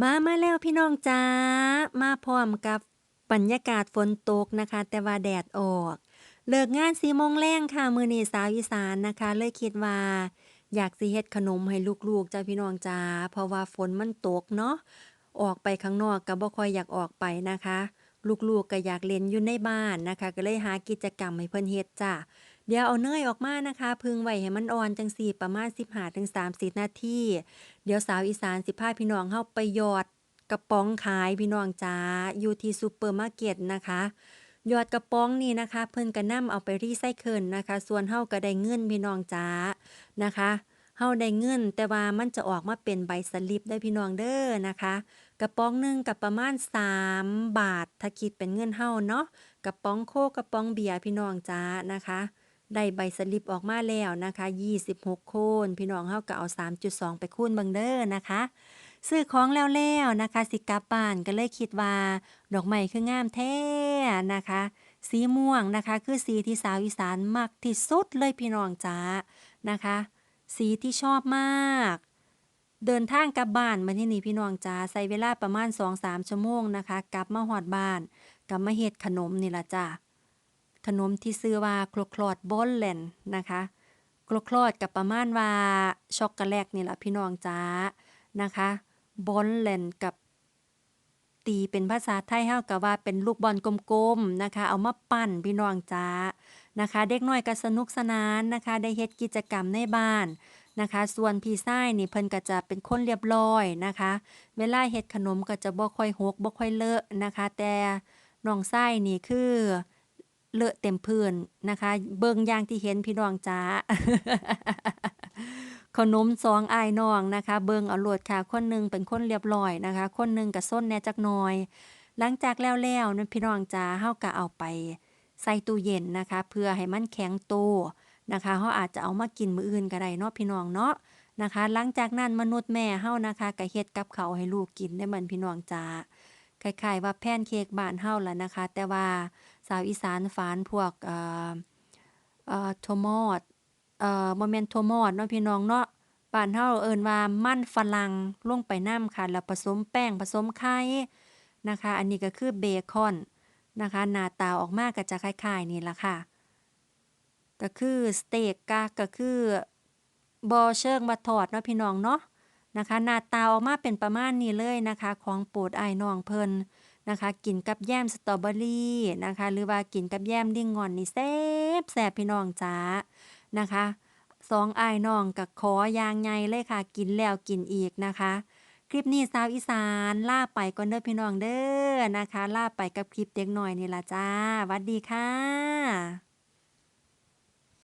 มามาแล้วพี่น้องจ้า มาพร้อมกับบรรยากาศฝนตกนะคะ แต่ว่าแดดออก เลิกงาน4โมงแลงค่ะ มือนีสาวอีสานนะคะ เลยคิดว่า อยากสิเฮ็ดขนมให้ลูกๆจ้าพี่น้องจ้า เพราะว่าฝนมันตกเนาะ ออกไปข้างนอกก็บ่ค่อยอยากออกไปนะคะ ลูกๆก็อยากเล่นอยู่ในบ้านนะคะ ก็เลยหากิจกรรมให้เพิ่นเฮ็ดจ้า เดี๋ยวเอาเนยออกมานะคะผึ่งไว้ให้มันอ่อนจังซี้ประมาณ15-30 นาที เดี๋ยวสาวอีสานสิพาพี่น้องเราไปหยอดกระป๋องขายพี่น้องจ้าอยู่ที่ซูเปอร์มาร์เก็ตนะคะหยอดกระป๋องนี่นะคะ เพิ่นก็นำเอาไปรีไซเคิลนะคะ ส่วนเราก็ได้เงินพี่น้องจ้านะคะเราได้เงิน แต่ว่ามันจะออกมาเป็นใบสลิปเด้พี่น้องเด้อนะคะ กระป๋องหนึ่งก็ประมาณ 3 บาท ถ้าคิดเป็นเงินเราเนาะกระป๋องโคกระป๋องเบียร์พี่น้องจ้านะคะ ได้ใบสลิปออกมาแล้วนะคะ 26โคนพี่น้องเราก็เอา 3.2 ไปคูณเบิงเด้อนะคะซื้อของแล้วแล้วนะคะ สิกลับบ้านก็เลยคิดว่า ดอกไม้คืองามแท้นะคะ สีม่วงนะคะ คือสีที่สาวอีสานมักที่สุดเลยพี่น้องจ้านะคะ สีที่ชอบมาก เดินทางกลับบ้านมาที่นี่พี่น้องจ้าใช้เวลาประมาณ 2-3 ชั่วโมงนะคะ กลับมาฮอดบ้านก็มาเฮ็ดขนมนี่ละจ้า ขนมที่ชื่อว่า Croissant Bolland นะคะ Croissant ก็ประมาณว่าช็อกโกแลตนี่แหละพี่น้องจ้านะคะ Bolland กับตีเป็นภาษาไทยเราก็ว่าเป็นลูกบอลกลมๆนะคะ เอามาปั้นพี่น้องจ้านะคะ เด็กน้อยก็สนุกสนานนะคะ ได้เฮ็ดกิจกรรมในบ้านนะคะ ส่วนพี่ชายนี่เพิ่นก็จะเป็นคนเรียบร้อยนะคะ เวลาเฮ็ดขนมก็จะบ่ค่อยหกบ่ค่อยเลอะนะคะ แต่น้องชายนี่คือ เลอะเต็มพื้นนะคะ เบิ่งอย่างที่เห็นพี่น้องจ้าขนม2อ้ายน้องนะคะ เบิ่งเอาโลดค่ะคนหนึ่งเป็นคนเรียบร้อยนะคะ คนหนึ่งก็ซนแน่จักหน่อย หลังจากแล้วแล้วนั้นพี่น้องจ้าเราก็เอาไป ใส่ตู้เย็นนะคะ เพื่อให้มันแข็งโตนะคะเราอาจจะเอามากินมื้ออื่นก็ได้เนาะพี่น้องเนาะนะคะ หลังจากนั้นมนุษย์แม่เรานะคะก็เฮ็ดกับเขาให้ลูกกินได้มือนพี่น้องจ้า คล้ายๆว่าแพนเค้กบ้านเราล่ะนะคะ แต่ว่าสาวอีสานฝานพวกเอ่อเอ่อถั่วมอดเอ่อบ่แม่นถั่วมอดเนาะพี่น้องเนาะบ้านเราเอิ้นว่ามันฝรั่งลงไปน้ำค่ะ แล้วผสมแป้งผสมไข่นะคะ อันนี้ก็คือเบคอนนะคะ หน้าตาออกมาก็จะคล้ายๆนี่ล่ะค่ะ ก็คือสเต็กกะก็คือบ่เชิงว่าทอดเนาะพี่น้องเนาะ นะคะหน้าตาออกมาเป็นประมาณนี้เลยนะคะ ของโปรดไอ้น้องเพิ่นนะคะ กินกับแยมสตรอเบอรี่นะคะ หรือว่ากินกับแยมลิ่งงอนนี่แซ่บแซ่บพี่น้องจ้านะคะ2อ้ายน้องก็ขออยางใหญ่เลยค่ะ กินแล้วกินอีกนะคะ คลิปนี้สาวอีสานล่าไปก่อนเด้อพี่น้องเด้อนะคะล่าไปกับคลิปเด็กน้อยนี่ละจ้าวัดดีค่ะ